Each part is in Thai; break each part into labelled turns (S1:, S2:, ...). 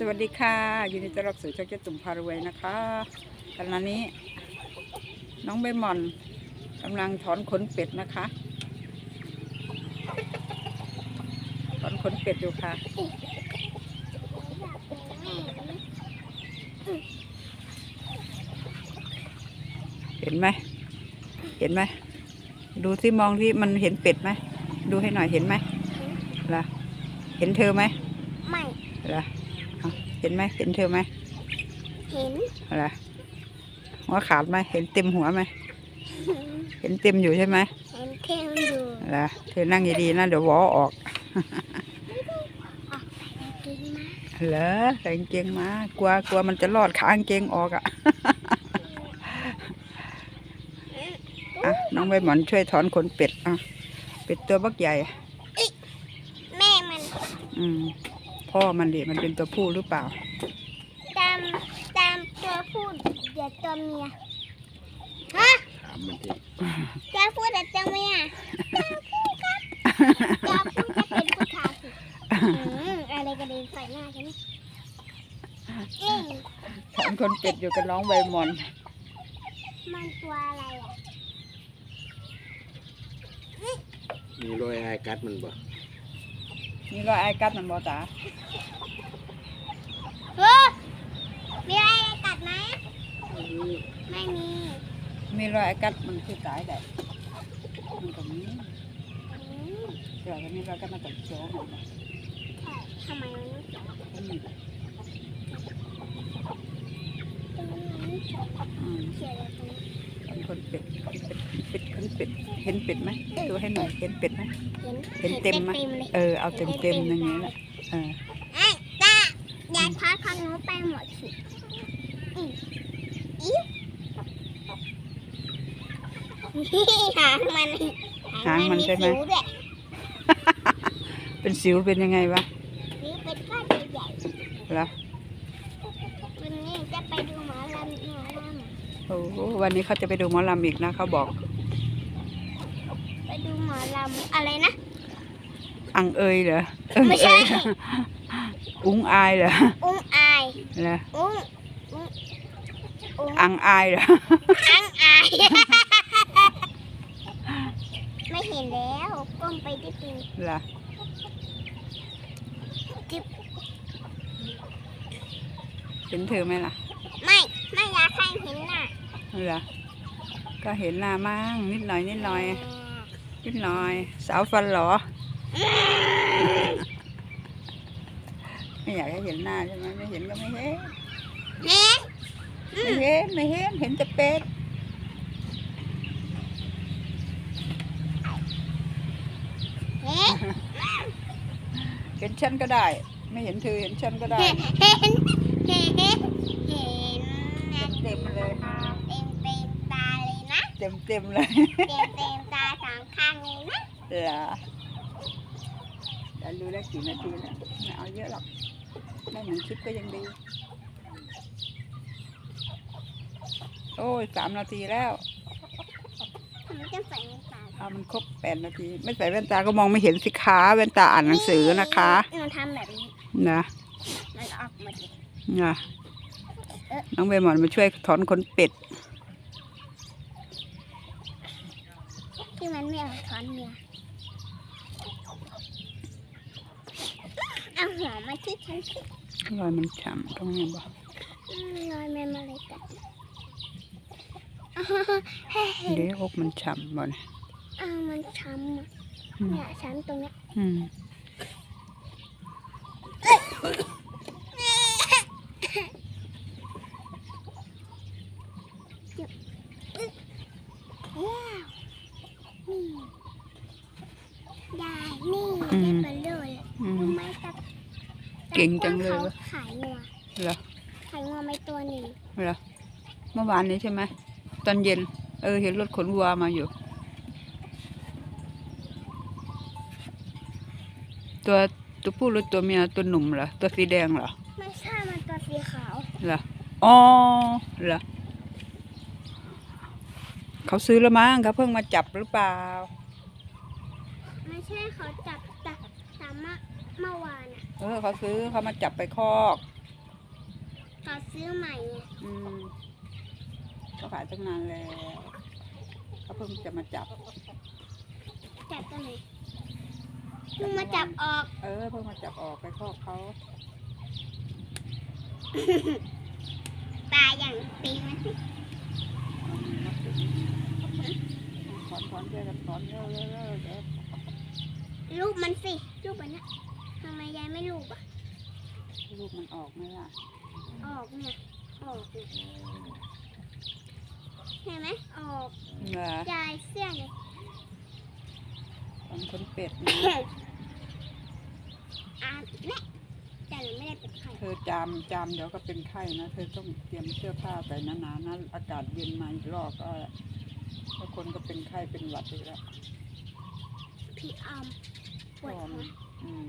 S1: สวัสดีค่ะยินดีต้อนรับสู่ช่องเจ๊ตุ่มพารวยนะคะขณะนี้ น้องใบหมอนกำลังถอนขนเป็ดนะคะ ถอนขนเป็ดอยู่ค่ะ เห็นไหมเห็นไหมดูที่มองที่มันเห็นเป็ดไหมดูให้หน่อยเห็นไหมล่ะเห็นเธอไหม
S2: ไม่
S1: ล่ะ เอาเห็นไหมเห็นเธอไหม
S2: เห็น
S1: ล่ะหัวขาดไหมเห็นเต็มหัวไหมเห็นเต็มอยู่ใช่ไหม
S2: เห็นเท่อยู่
S1: ล่ะเธอนั่งดีๆนะเดี๋ยววอออก
S2: กินมา
S1: เหรอใส่กางเกงมากลัวกลัวมันจะรอดขากางเกงออกอะอะน้องใบหมอนช่วยถอนขนเป็ดอะเป็ดตัวบักใหญ่
S2: แม่มัน
S1: อืม พ่อมันดิมันเป็นตัวผู้หรือเปล่า
S2: ตามตามตัวพูดเดี๋ยวตัวเมียฮะ
S3: ถามมันสิ
S2: ตัวพูดเดี๋ยวตัวเมียตัวพูดจะเป็นผู้ชายสิอืมอะไรกระเด็นใส่หน้าฉันเอ้ย
S1: ถอนขนเป็ดอยู่กับน้องใบหมอน
S2: มันตัวอะไรอะ
S3: มีรอยอายกัดมันบ่
S1: นี่ก็ไอ้กัดมันบอตา
S2: เฮ้ยมีอะไรกัดไหมไม่มี
S1: มีรอยไอ้กัดมันคือตายได้มันก็มี
S2: อืม
S1: เสือก็มีรอยกัดมันก็เขียวหมด
S2: ใช่ทำไมมันไม่เขียว
S1: อืม
S2: ทำไมมันไม่เขียว
S1: อืม
S2: เขียวเลยตรงนี้
S1: ถอนขนเป็ด เป็ดขนเป็ดเห็นเป็ดไหมดูให้หน่อยเห็นเป็ดไหม
S2: เห็น
S1: เห็นเต็มไหม
S2: เต็มเลย
S1: เออเอาเต็มเต็มๆอย่างนี้แหละเออ
S2: ไอ้ตาอย่าทอดของหนูไปหมดสิอืมอีหางมัน
S1: หางมันใช่ไหม
S2: สิวด้วย
S1: เป็นสิวเป็นยังไงวะ
S2: นี่เป็นก้อนใหญ่
S1: แล้ว
S2: ๆวันนี้จะไปดูหมอลำหมอล
S1: โอ้โหวันนี้เขาจะไปดูหมอลำอีกนะเขาบอกำ
S2: ไปดู หมอลำอะไรนะ
S1: อังเอยเหรอเอิง
S2: ไม่ใช่
S1: เอยอุ้งอายเหรอ
S2: อุ้งอาย
S1: เหรอ
S2: อุ้งอุ้งอุ้ง
S1: อังอายเหรอ
S2: อังอาย ไม่เห็นแล้วก้มไปที่ปี
S1: เหรอ
S2: จิ๊บ
S1: เห็นเธอไหมล่ะ
S2: ไม่ไม่อยากให้เห็นหน้า
S1: เหรอก็เห็นหน้ามั่งนิดหน่อยนิดหน่อยนิดหน่อ ยสาวฟันเหรอไม่อยากให้เห็นหน้าใช่ไหมไม่เห็นก็ไม่เห็น
S2: เาเลยนะ
S1: เต็มเต็มเลย
S2: เต็มเต็มตาสองข้างเลยนะ
S1: เหรอจะรู้ได้กี่นาทีแล้วไม่เอาเยอะหรอกได้หนึ่งคลิปก็ยังดี โอ้ยสามนาทีแล้ว
S2: ผมจะใส่ในตา
S1: เอามันครบแปดนาที ไม่ใส่แว่นตาก็มองไม่เห็นสิคะแว่นตาอ่านหนังสือนะคะ
S2: หนูทำแบบนี้
S1: นะ
S2: มันออกหมดเลย
S1: นะน้องใบมอนมาช่วยถอนขนเป็ด
S2: ที่มัน ไม่ออกถอนเมียเอาหัวมาที่ฉันสิ
S1: รอยมันฉ่ำตรงนี้บ่
S2: อืมรอยแม่มาเลยกัด
S1: เดี๋ยวอกมันฉ่ำบ่เนี่ย
S2: อ้าวมันช้ำอะ
S1: อืม
S2: เนี่ยช้ำตรงเนี้ย
S1: อืม
S2: ว้าวนี่ได้นี่ได้เบลเลย
S1: อื
S2: รู้
S1: ม
S2: ไหมตัก
S1: เก่งจังเลย
S2: เขา
S1: วะ
S2: ขายงัว
S1: เหรอ
S2: ขายงัวไม่ตัวหนึ่ง
S1: เหรอเมื่อวานนี้ใช่ไหมตอนเย็น เออ เห็นรถขนวัวมาอยู่ ตัวตัวผู้หรือตัวเมียตัวหนุ่มเหรอตัวสีแดงเหรอ
S2: ไม่ใช่มันตัวสีขาว
S1: เหรออ๋อเหรอเขาซื้อแล้วมั้งเขาเพิ่งมาจับหรือเปล่า
S2: ไม่ใช่เขาจับจับ ตามเมื่อเมื่อวานอะ
S1: เออเขาซื้อเขามาจับไปคอก
S2: ขอซื้อใหม่ไง
S1: อืมเขาขายตั้งนานแล้วเขาเพิ่งจะมาจับ
S2: จับตัวไหนเพิ่งมาจับออก
S1: เออเพิ่งมาจับออกไปคอกเขา
S2: ตายอย่างตีมันสิ
S1: ถอนถอนเจอกันถอนเร็วเร็วเร็วเดี๋ยว
S2: รูปมันสิ รูปมันนะทำไมยายไม่รูปอะ
S1: ลูกมันออกไหมล่ะ
S2: ออกเนี่ย ออกเนี่ยเห็นไหมออก
S1: เหรอยา
S2: ยเสื้อเนี่ย
S1: ตอนคนเป็ดนะ
S2: อ่าเนี่ยแต่หนูไม่ได้เป็นใคร
S1: เธอจามจามเดี๋ยวก็เป็นไข้นะเธอต้องเตรียมเสื้อผ้าใส่หนาๆนะอากาศเย็นมาอีกรอบก็แล้วคนก็เป็นไข้เป็นหวัดอีกแล้ว
S2: พี่ออมป วดหัว
S1: อืม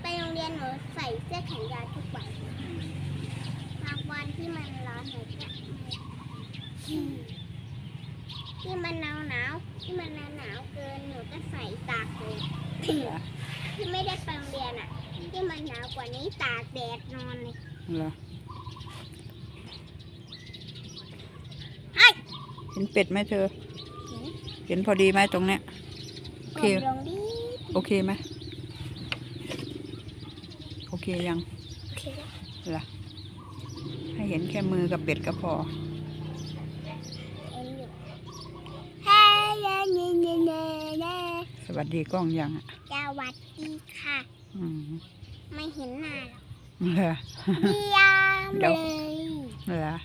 S2: ไปโรงเรียนหนูใส่เสื้อแขนยาวทุกวัน
S1: อืม
S2: บางวันที่มันร้อนหนูก็ที่มันหนาวหนาวๆที่มันหนาวหนาวๆเกินหนูก็ใส่ตากเลย
S1: เหรอ
S2: ที่ไม่ได้ไปโรงเรียนอะ ที่มันหนาวกว่านี้ตากแดดนอนเลย
S1: เหรอ
S2: ไอ้
S1: เห็ นเป็ดไหมเธอ เห็นพอดีไหมตรงเนี้ย โอเค
S2: กดลงดิ
S1: โอเคไหมโอเคยัง
S2: โอเคแล้ว
S1: เหรอให้เห็นแค่มือกับเป็ดก็พอ
S2: เอ็นอยู่เฮ้ยเน่เน่เน่เน่เน่
S1: สวัสดีกล้องยังอะ
S2: สวัสดีค่ะ
S1: อืม
S2: ไม่เห็นหน้าหรอก
S1: เหรอ
S2: เยี่ยม
S1: เดี๋
S2: เล
S1: ยว
S2: ย
S1: เหรอ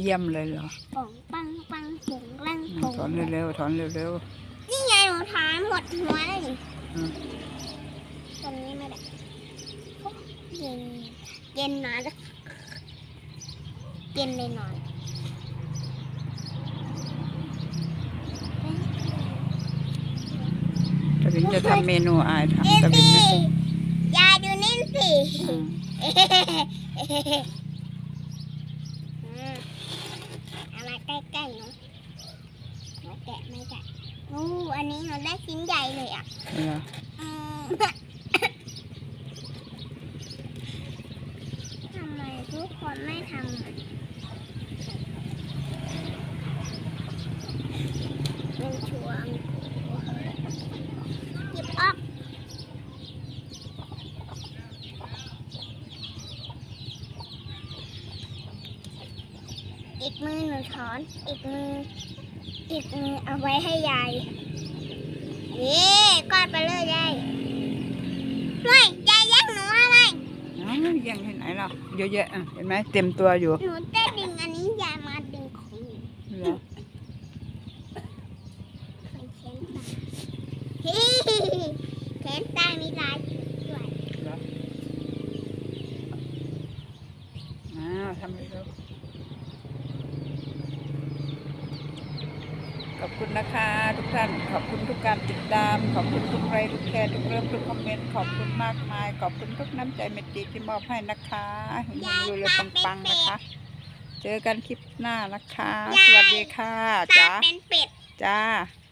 S1: เยี่ยมเลยเหรอ
S2: ป่องปังปังผงลัง
S1: อื
S2: ผ
S1: ม
S2: ง
S1: ถอนเร็วๆถอนเร็ว
S2: นี่ไงหนูทานหมดหัวแล้วนี่
S1: อืม
S2: ตรงนี้ไม่ได้โอ๊ะเย็นเย็นนอนแล้วเย็นเลยนอน
S1: ๆตะวินจะทำเมนูอาย
S2: เอ็
S1: ทำตะวิ
S2: สิ
S1: นนะ
S2: ยายดูนี่สิ
S1: อืม
S2: อืมเอามา ใกล้ๆหนูหนูแกะไม่ได้อู้อันนี้หนูได้ชิ้นใหญ่เลยอะ
S1: เหรอ
S2: อืมทำไมทุกคนไม่ทำอะเป็นช่วงหยิบออก อีกมือหนูถอน อีกมือ อีกมือเอาไว้ให้ยายนี่กอดไปเลยยายไม่ยายแย่งหนูอะไร
S1: อ้าวยังที่ไหนล่ะเยอะแยะอะเห็นไหมเต็มตัวอยู่
S2: หนูจะดึงอันนี้ยายมาดึงของหนู
S1: เหรอ
S2: ของเชนตาฮิเชนตามีลายด้วย
S1: เหรออ้าวทำเร็วๆขอบคุณ นะคะ ทุกท่านขอบคุณทุกการติดตาม ขอบคุณทุกไลค์ทุกแชร์ทุกเริ่มทุกคอมเมนต์ขอบคุณมากมาย ขอบคุณทุกน้ำใจเมตตาที่มอบให้นะคะเฮงๆรวยๆปังๆนะคะ เจอกันคลิปหน้านะคะ สวัสดีค่ะ
S2: ตา
S1: จ้า
S2: เป็นเป็ด
S1: จ้า
S2: ต